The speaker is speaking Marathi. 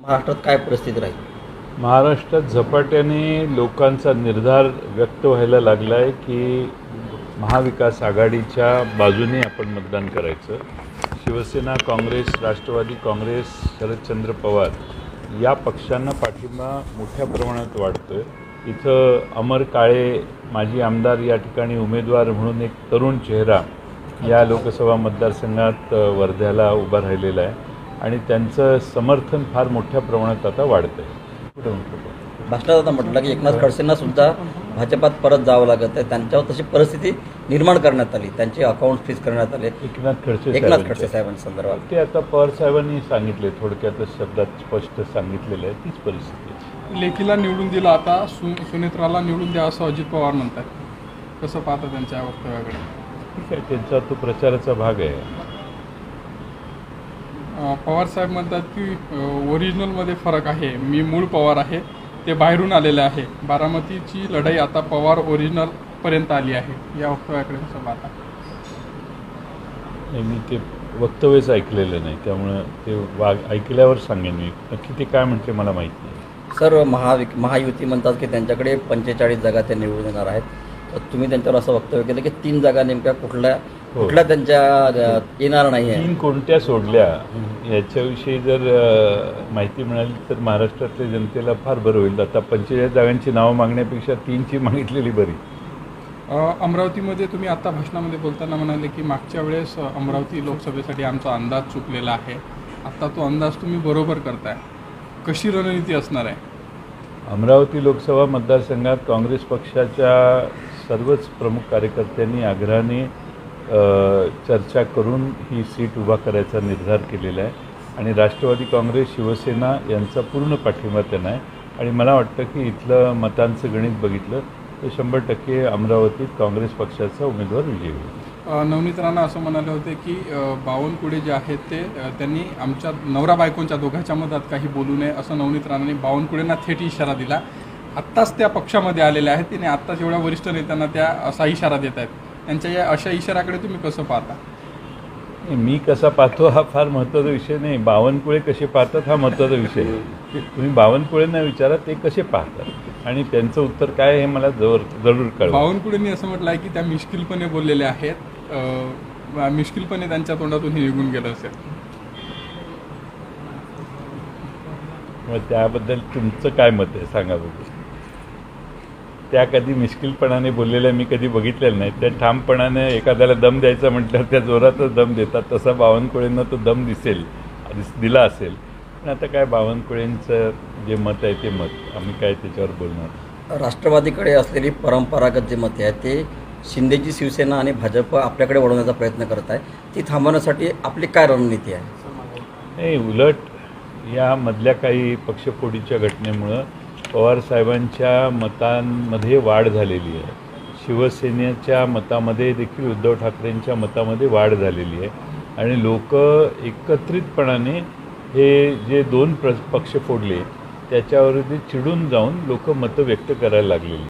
महाराष्ट्रात काय परिस्थिती राहील? महाराष्ट्रात झपाट्याने लोकांचा निर्धार व्यक्त व्हायला लागला आहे की महाविकास आघाडीच्या बाजूने आपण मतदान करायचं. शिवसेना काँग्रेस राष्ट्रवादी काँग्रेस शरदचंद्र पवार या पक्षांना पाठिंबा मोठ्या प्रमाणात वाढतो आहे इथं अमर काळे माजी आमदार या ठिकाणी उमेदवार म्हणून एक तरुण चेहरा या लोकसभा मतदारसंघात वर्ध्याला उभा राहिलेला आहे. आणि त्यांचं समर्थन फार मोठ्या प्रमाणात आता वाढतं आहे भाषणात आता म्हटलं की एकनाथ खडसेंना सुद्धा भाजपात परत जावं लागत आहे. त्यांच्यावर तशी परिस्थिती निर्माण करण्यात आली. त्यांचे अकाउंट फ्रीज करण्यात आले. एकनाथ खडसे एकनाथ. खडसे साहेबांच्या संदर्भात. ते आता पवार साहेबांनी सांगितले थोडक्यातच शब्दात स्पष्ट सांगितलेलं आहे तीच परिस्थिती. लेखीला निवडून दिलं आता सु सुनेत्राला निवडून द्या असं अजित पवार म्हणतात कसं पाहता त्यांच्या वक्तव्याकडे? ठीक आहे त्यांचा तो प्रचाराचा भाग आहे. पवार साहेब म्हणतात की ओरिजिनलमध्ये फरक आहे. मी मूळ पवार आहे. ते बाहेरून आलेले आहे. बारामतीची लढाई आता पवार ओरिजिनलपर्यंत आली आहे. या वक्तव्याकडे पाहता नाही, मी ते वक्तव्यच ऐकलेलं नाही. त्यामुळं ते वाग ऐकल्यावर सांगेन मी. नक्की ते काय म्हटले मला माहीत नाही. सर महाविक महायुती म्हणतात की त्यांच्याकडे पंचेचाळीस जागा ते निवडून येणार आहेत. तर तुम्ही त्यांच्यावर असं वक्तव्य केलं की तीन जागा नेमक्या कुठल्या हो. कुठल्या त्यांच्या येणार नाही आहे. तीन कोणत्या सोडल्या याच्याविषयी जर माहिती मिळाली तर महाराष्ट्रातल्या जनतेला फार बरं होईल. आता पंचेचाळीस जागांची नावं मागण्यापेक्षा तीनची मागितलेली बरी. अमरावतीमध्ये तुम्ही आता भाषणामध्ये बोलताना म्हणाले की मागच्या वेळेस अमरावती लोकसभेसाठी आमचा अंदाज चुकलेला आहे. आता तो अंदाज तुम्ही बरोबर करताय. कशी रणनीती असणार आहे? अमरावती लोकसभा मतदारसंघात काँग्रेस पक्षाच्या सर्वच प्रमुख कार्यकर्त्यांनी आग्रहाने चर्चा करून ही सीट उभा करायचा निर्धार केलेला आहे. आणि राष्ट्रवादी काँग्रेस शिवसेना यांचा पूर्ण पाठिंबा त्यांना आहे. आणि मला वाटतं की इथलं मतांचं गणित बघितलं तर शंभर टक्के अमरावतीत काँग्रेस पक्षाचा उमेदवार विजयी होईल. नवनीत राणा असं म्हणाले होते की बावनकुळे जे आहेत ते त्यांनी आमच्या नवरा बायकोंच्या दोघांच्या मधात काही बोलू नये असं नवनीत राणांनी बावनकुळेंना थेट इशारा दिला. आत्ताच त्या पक्षामध्ये आलेल्या आहेत. तिने आत्ताच एवढ्या वरिष्ठ नेत्यांना त्या असा इशारा देत आहेत. त्यांच्या या अशा इशाऱ्याकडे तुम्ही कसं पाहता? मी कसा पाहतो हा फार महत्त्वाचा विषय नाही. बावनकुळे कसे पाहतात हा महत्त्वाचा विषय आहे. तुम्ही बावनकुळेंना विचारा ते कसे पाहतात? आणि त्यांचं उत्तर काय हे मला जवळ जरूर कळवा. बावनकुळेंनी असं म्हटलं आहे की त्या मिश्किलपणे बोललेल्या आहेत. मिश्किलपणे त्यांच्या तोंडातून हे निघून गेलं असेल. मग त्याबद्दल तुमचं काय मत आहे? सांगा बघू. त्या कधी मिश्किलपणाने बोललेल्या मी कधी बघितलेल्या नाही त्या ठामपणाने एखाद्याला दम द्यायचा म्हटल्यावर त्या जोरातच दम देतात. तसा बावनकुळेंना तो दम दिसेल दिस दिला असेल. पण आता काय बावनकुळेंचं जे मत आहे ते मत आम्ही काय त्याच्यावर बोलणार? राष्ट्रवादीकडे असलेली परंपरागत जे मते आहेत ते शिंदेची शिवसेना आणि भाजप आपल्याकडे वळवण्याचा प्रयत्न करत आहे. ती थांबवण्यासाठी आपली काय रणनीती आहे? नाही उलट या मधल्या काही पक्षफोडीच्या घटनेमुळं पवारसाहेबांच्या मतांमध्ये वाढ झालेली आहे. शिवसेनेच्या मतामध्ये देखील उद्धव ठाकरेंच्या मतामध्ये वाढ झालेली आहे. आणि लोक एकत्रितपणाने हे जे दोन प्र पक्ष फोडले त्याच्यावरती चिडून जाऊन लोक मतं व्यक्त करायला लागलेली